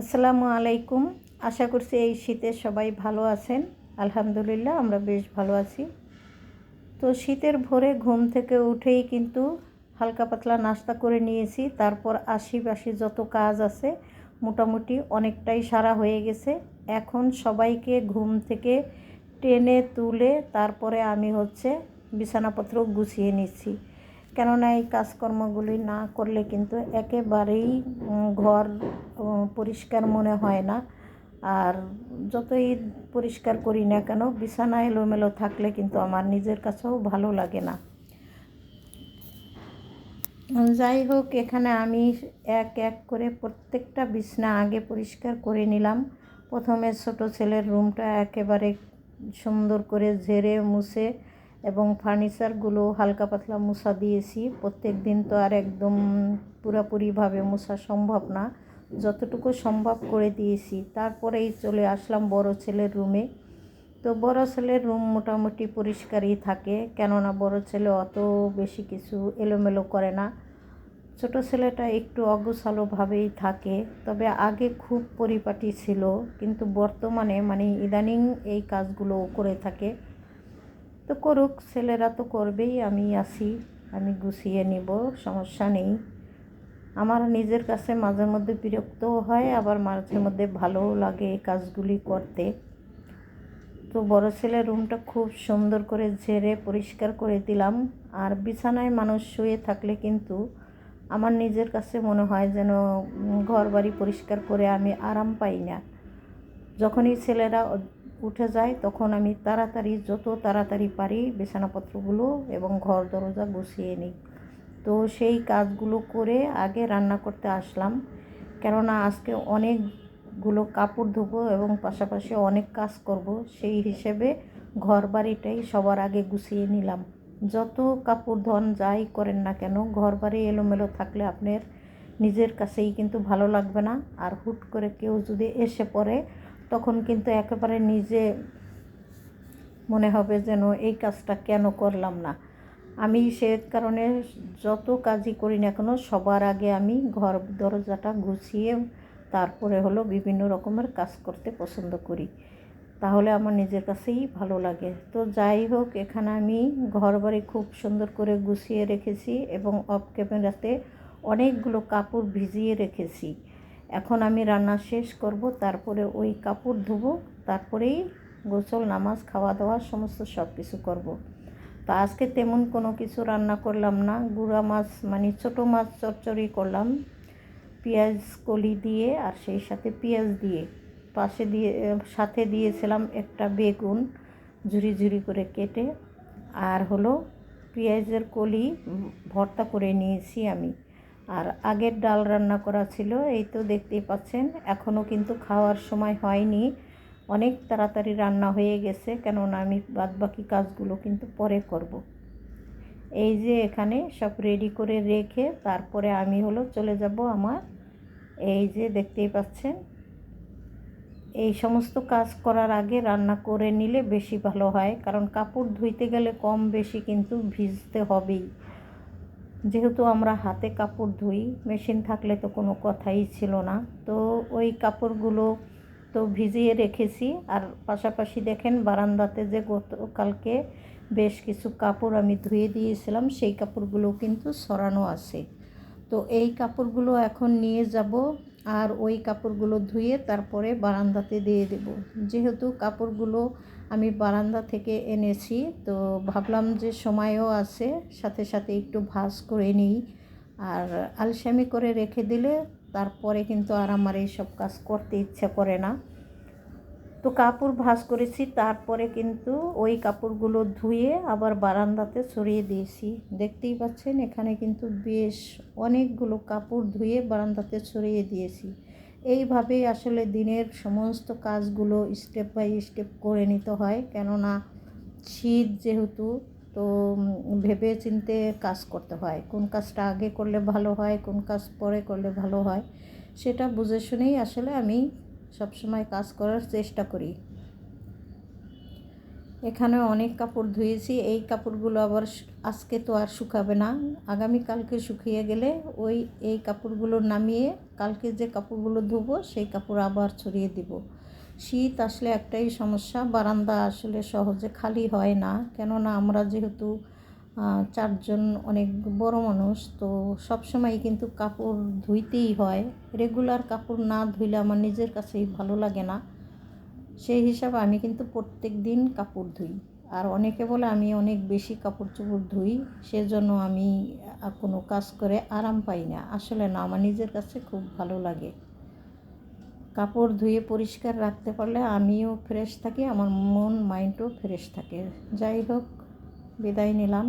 আসসালামু আলাইকুম। আশা করছি এই শীতে সবাই ভালো আছেন। আলহামদুলিল্লাহ, আমরা বেশ ভালো আছি। তো শীতের ভোরে ঘুম থেকে উঠেই কিন্তু হালকা পাতলা নাস্তা করে নিয়েছি। তারপর আশিপাশি যত কাজ আছে, মোটামুটি অনেকটাই সারা হয়ে গেছে। এখন সবাইকে ঘুম থেকে টেনে তুলে তারপরে আমি হচ্ছে বিছানাপত্র গুছিয়ে নিচ্ছি। কেননা এই কাজকর্মগুলি না করলে কিন্তু একেবারেই ঘর পরিষ্কার মনে হয় না। আর যতই পরিষ্কার করি না কেন বিছানা এলোমেলো থাকলে কিন্তু আমার নিজের কাছেও ভালো লাগে না। যাই হোক, এখানে আমি এক এক করে প্রত্যেকটা বিছনা আগে পরিষ্কার করে নিলাম। প্রথমে ছোট ছেলের রুমটা একেবারে সুন্দর করে ঝেড়ে মুছে এবং ফার্নিচারগুলো হালকা পাতলা মুছা দিয়েছি। প্রত্যেক দিন তো আর একদম পুরোপুরিভাবে মোছা সম্ভব না। যতটুকু সম্ভব করে দিয়েছি। তারপরেই চলে আসলাম বড় ছেলের রুমে। তো বড় ছেলের রুম মোটামুটি পরিষ্কারই থাকে। কেননা বড় ছেলে অত বেশি কিছু এলোমেলো করে না। ছোট ছেলেটা একটু অগোছালোভাবেই থাকে। তবে আগে খুব পরিপাটি ছিল। কিন্তু বর্তমানে মানে ইদানিং এই কাজগুলো করে থাকে। তো করুক, ছেলেরা তো করবেই, আমি আসি আমি গুছিয়ে নিব, সমস্যা নেই। আমার নিজের কাছে মাঝে মধ্যে বিরক্তও হয়, আবার মাঝে মধ্যে ভালোও লাগে এই কাজগুলি করতে। তো বড় ছেলের রুমটা খুব সুন্দর করে ঝেড়ে পরিষ্কার করে দিলাম। আর বিছানায় মানুষ শুয়ে থাকলে কিন্তু আমার নিজের কাছে মনে হয় যেন ঘর বাড়ি পরিষ্কার করে আমি আরাম পাই না। যখনই ছেলেরা উঠে যায়, তখন আমি তাড়াতাড়ি, যত তাড়াতাড়ি পারি বিছানাপত্রগুলো এবং ঘর দরজা গুছিয়ে নিই। তো সেই কাজগুলো করে আগে রান্না করতে আসলাম। কেননা আজকে অনেকগুলো কাপড় ধোবো এবং পাশাপাশি অনেক কাজ করব, সেই হিসেবে ঘর বাড়িটাই সবার আগে গুছিয়ে নিলাম। যত কাপড় ধন যাই করেন না কেন ঘর বাড়ি এলোমেলো থাকলে আপনার নিজের কাছেই কিন্তু ভালো লাগবে না। আর হুট করে কেউ যদি এসে পড়ে তখন কিন্তু একেবারে নিজে মনে হবে যেন এই কাজটা কেন করলাম না। আমি সে কারণে যত কাজই করি না কেন সবার আগে আমি ঘর দরজাটা গুছিয়ে তারপরে হলো বিভিন্ন রকমের কাজ করতে পছন্দ করি। তাহলে আমার নিজের কাছেই ভালো লাগে। তো যাই হোক, এখানে আমি ঘর বাড়ি খুব সুন্দর করে গুছিয়ে রেখেছি এবং অফ ক্যামেরাতে অনেকগুলো কাপড় ভিজিয়ে রেখেছি। এখন আমি রান্না শেষ করব, তারপরে ওই কাপড় ধোবো, তারপরেই গোসল, নামাজ খাওয়া দাওয়া সমস্ত সব কিছু করব। তো আজকে তেমন কোনো কিছু রান্না করলাম না। গুঁড়া মাছ মানে ছোটো মাছ চচ্চড়ি করলাম, পেঁয়াজ কলি দিয়ে আর সেই সাথে পেঁয়াজ দিয়ে। পাশে দিয়ে, সাথে দিয়েছিলাম একটা বেগুন, ঝুরি ঝুরি করে কেটে। আর হলো পেঁয়াজের কলি ভর্তা করে নিয়েছি আমি। আর আগের ডাল রান্না করা ছিল, এই তো দেখতেই পাচ্ছেন এখনও কিন্তু খাওয়ার সময় হয়নি। অনেক তাড়াতাড়ি রান্না হয়ে গেছে, কেননা আমি বাদবাকি কাজগুলো কিন্তু পরে করব। এই যে এখানে সব রেডি করে রেখে তারপরে আমি হলো চলে যাব আমার, এই যে দেখতেই পাচ্ছেন। এই সমস্ত কাজ করার আগে রান্না করে নিলে বেশি ভালো হয়, কারণ কাপড় ধুইতে গেলে কম বেশি কিন্তু ভিজতে হবেই। যেহেতু আমরা হাতে কাপড় ধুই, মেশিন থাকলে তো কোনো কথাই ছিল না। তো ওই কাপড়গুলো তো ভিজিয়ে রেখেছি। আর পাশাপাশি দেখেন, বারান্দাতে যে গতকালকে বেশ কিছু কাপড় আমি ধুয়ে দিয়েছিলাম, সেই কাপড়গুলো কিন্তু সরানো আছে। তো এই কাপড়গুলো এখন নিয়ে যাব। আর ওই কাপড়গুলো ধুয়ে তারপরে বারান্দাতে দিয়ে দেব। যেহেতু কাপড়গুলো আমি বারান্দা থেকে এনেছি, তো ভাবলাম যে সময়ও আছে, সাথে সাথে একটু ভাজ করে নিই। আর আলসামি করে রেখে দিলে তারপরে কিন্তু আর আমার এইসব কাজ করতে ইচ্ছা করে না। তো কাপড় ভাঁজ করেছি, তারপরে কিন্তু ওই কাপড়গুলো ধুয়ে আবার বারান্দাতে ছড়িয়ে দিয়েছি। দেখতেই পাচ্ছেন, এখানে কিন্তু বেশ অনেকগুলো কাপড় ধুয়ে বারান্দাতে ছড়িয়ে দিয়েছি। এইভাবেই আসলে দিনের সমস্ত কাজগুলো স্টেপ বাই স্টেপ করে নিতে হয়। কেননা শীত যেহেতু, তো ভেবে চিনতে কাজ করতে হয়। কোন কাজটা আগে করলে ভালো হয়, কোন কাজ পরে করলে ভালো হয়, সেটা বুঝে শুনেই আসলে আমি সবসময় কাজ করার চেষ্টা করি। এখানে অনেক কাপড় ধুয়েছি, এই কাপড়গুলো আবার আজকে তো আর শুকাবে না। আগামী কালকে শুকিয়ে গেলে ওই, এই কাপড়গুলো নামিয়ে কালকে যে কাপড়গুলো ধুবো, সেই কাপড় আবার ছড়িয়ে দিব। শীত আসলে একটাই সমস্যা, বারান্দা আসলে সহজে খালি হয় না। কেননা আমরা যেহেতু চারজন অনেক বড় মানুষ, তো সবসময় কিন্তু কাপড় ধুইতেই হয়। রেগুলার কাপড় না ধুইলে আমার নিজের কাছেই ভালো লাগে না। সেই হিসাবে আমি কিন্তু প্রত্যেক দিন কাপড় ধুই। আর অনেকে বলে আমি অনেক বেশি কাপড় চোপড় ধুই, সেজন্য আমি কোনো কাজ করে আরাম পাই না। আসলে না, আমার নিজের কাছে খুব ভালো লাগে। কাপড় ধুয়ে পরিষ্কার রাখতে পারলে আমিও ফ্রেশ থাকি, আমার মন মাইন্ডও ফ্রেশ থাকে। যাই হোক বিদায় নিলাম।